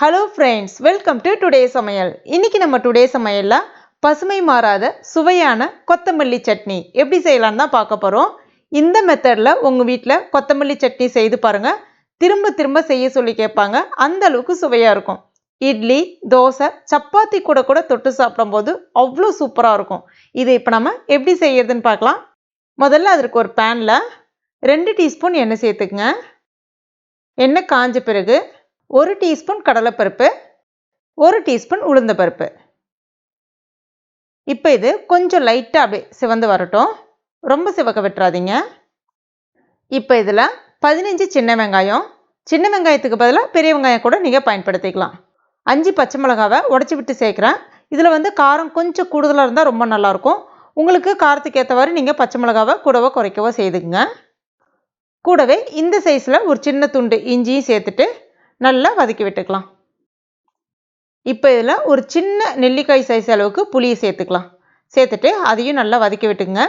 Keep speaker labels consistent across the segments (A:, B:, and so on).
A: Hello friends welcome to today சமையல். இன்னைக்கு நம்ம டுடே சமையலில் பசுமை மாறாத சுவையான கொத்தமல்லி சட்னி எப்படி செய்யலான்னு தான் பார்க்க போகிறோம் இந்த மெத்தடில் உங்கள் வீட்டில் கொத்தமல்லி சட்னி செய்து பாருங்கள் திரும்ப திரும்ப செய்ய சொல்லி கேட்பாங்க. அந்த அளவுக்கு சுவையாக இருக்கும். இட்லி தோசை சப்பாத்தி கூட கூட தொட்டு சாப்பிடும்போது அவ்வளோ சூப்பராக இருக்கும். இது இப்போ நம்ம எப்படி செய்யறதுன்னு பார்க்கலாம். முதல்ல அதற்கு ஒரு பேனில் ரெண்டு டீஸ்பூன் எண்ணெய் சேர்த்துக்குங்க. எண்ணெய் காஞ்ச பிறகு ஒரு டீஸ்பூன் கடலைப்பருப்பு ஒரு டீஸ்பூன் உளுந்தப்பருப்பு இப்போ இது கொஞ்சம் லைட்டாக அப்படியே சிவந்து வரட்டும். ரொம்ப சிவக்க விட்டுறாதீங்க. இப்போ இதில் பதினஞ்சு சின்ன வெங்காயம். சின்ன வெங்காயத்துக்கு பதிலாக பெரிய வெங்காயம் கூட நீங்கள் பயன்படுத்திக்கலாம். அஞ்சு பச்சை மிளகாவை உடச்சி விட்டு சேர்க்குறேன். இதில் வந்து காரம் கொஞ்சம் கூடுதலாக இருந்தால் ரொம்ப நல்லாயிருக்கும். உங்களுக்கு காரத்துக்கு ஏற்றவாறு நீங்கள் பச்சை மிளகாவை கூடவோ குறைக்கவோ செய்துக்குங்க. கூடவே இந்த சைஸில் ஒரு சின்ன துண்டு இஞ்சியும் சேர்த்துட்டு நல்லா வதக்கி விட்டுக்கலாம். இப்போ இதில் ஒரு சின்ன நெல்லிக்காய் சைஸ் அளவுக்கு புளியை சேர்த்துக்கலாம். சேர்த்துட்டு அதையும் நல்லா வதக்கி விட்டுங்க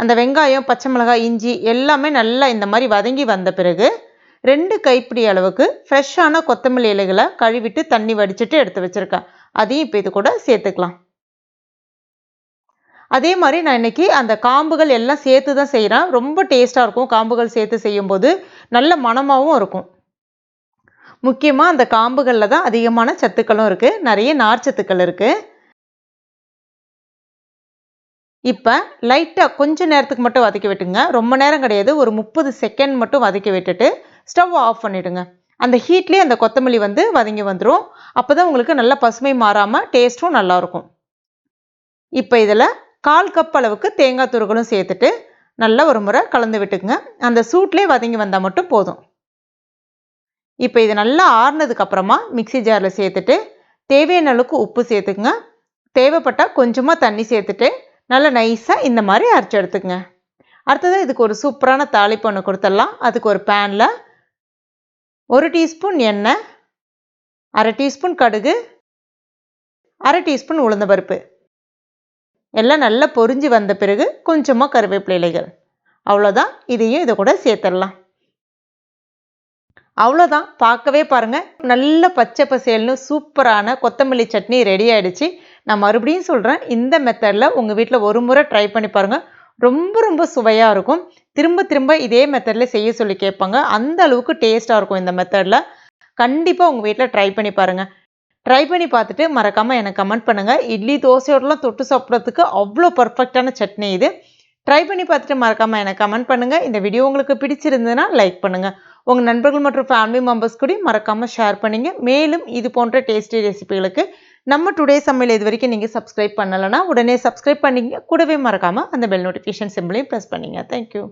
A: அந்த வெங்காயம் பச்சை மிளகாய் இஞ்சி எல்லாமே நல்லா இந்த மாதிரி வதங்கி வந்த பிறகு ரெண்டு கைப்பிடி அளவுக்கு ஃப்ரெஷ்ஷான கொத்தமல்லி இலைகளை கழுவிட்டு தண்ணி வடிச்சிட்டு எடுத்து வச்சுருக்கேன். அதையும் இப்போ இது கூட சேர்த்துக்கலாம். அதே மாதிரி நான் இன்றைக்கி அந்த காம்புகள் எல்லாம் சேர்த்து தான் செய்கிறேன் ரொம்ப டேஸ்ட்டாக இருக்கும். காம்புகள் சேர்த்து செய்யும்போது நல்ல மணமாகவும் இருக்கும். முக்கியமாக அந்த காம்புகளில் தான் அதிகமான சத்துக்களும் இருக்குது நிறைய நார்ச்சத்துக்கள் இருக்குது இப்போ லைட்டாக கொஞ்சம் நேரத்துக்கு மட்டும் வதக்கி விட்டுங்க. ரொம்ப நேரம் கிடையாது. ஒரு முப்பது செகண்ட் மட்டும் வதக்கி விட்டுட்டு ஸ்டவ் ஆஃப் பண்ணிவிடுங்க அந்த ஹீட்லேயே அந்த கொத்தமல்லி வந்து வதங்கி வந்துடும் அப்போ தான் உங்களுக்கு நல்ல பசுமை மாறாமல் டேஸ்ட்டும் நல்லாயிருக்கும் இப்போ இதில் கால் கப் அளவுக்கு தேங்காய் துருகளும் சேர்த்துட்டு நல்லா ஒரு முறை கலந்து விட்டுக்குங்க. அந்த சூட்லேயே வதங்கி வந்தால் மட்டும் போதும். இப்போ இது நல்லா ஆறுனதுக்கு அப்புறமா மிக்சி ஜாரில் சேர்த்துட்டு தேவையான அளவுக்கு உப்பு சேர்த்துக்குங்க. தேவைப்பட்டால் கொஞ்சமாக தண்ணி சேர்த்துட்டு நல்லா நைஸாக இந்த மாதிரி அரைச்சி எடுத்துக்கங்க. அடுத்தது இதுக்கு ஒரு சூப்பரான தாளிப்பு ஒன்று கொடுத்துடலாம். அதுக்கு ஒரு பேனில் ஒரு டீஸ்பூன் எண்ணெய் அரை டீஸ்பூன் கடுகு அரை டீஸ்பூன் உளுந்த பருப்பு. எல்லாம் நல்லா பொரிஞ்சு வந்த பிறகு கொஞ்சமாக கருவேப்பிலை இலைகள். அவ்வளோதான் இதையும் இதை கூட சேர்த்துடலாம். அவ்வளோதான் பார்க்கவே பாருங்கள் நல்ல பச்சை பசேல்னு சூப்பரான கொத்தமல்லி சட்னி ரெடி ஆகிடுச்சு நான் மறுபடியும் சொல்கிறேன் இந்த மெத்தடில் உங்கள் வீட்டில் ஒரு முறை ட்ரை பண்ணி பாருங்கள் ரொம்ப ரொம்ப சுவையாக இருக்கும். திரும்ப திரும்ப இதே மெத்தடில் செய்ய சொல்லி கேட்பாங்க. அந்த அளவுக்கு டேஸ்ட்டாக இருக்கும் இந்த மெத்தடில் கண்டிப்பாக உங்கள் வீட்டில் ட்ரை பண்ணி பாருங்கள் ட்ரை பண்ணி பார்த்துட்டு மறக்காமல் எனக்கு கமெண்ட் பண்ணுங்கள் இட்லி தோசையோடலாம் தொட்டு சாப்பிட்றதுக்கு அவ்வளோ பர்ஃபெக்டான சட்னி இது. ட்ரை பண்ணி பார்த்துட்டு மறக்காமல் எனக்கு கமெண்ட் பண்ணுங்கள் இந்த வீடியோ உங்களுக்கு பிடிச்சிருந்ததுன்னா லைக் பண்ணுங்கள் உங்கள் நண்பர்கள் மற்றும் ஃபேமிலி மெம்பர்ஸ் கூட மறக்காமல் ஷேர் பண்ணுங்க. மேலும் இது போன்ற டேஸ்டி ரெசிபிகளுக்கு நம்ம டுடே சமையல் இது வரைக்கும் நீங்கள் சப்ஸ்கிரைப் பண்ணலைன்னா உடனே சப்ஸ்கிரைப் பண்ணிங்க கூடவே மறக்காமல் அந்த பெல் நோட்டிஃபிகேஷன் சிம்பிளையும் ப்ரெஸ் பண்ணிங்க தேங்க்யூ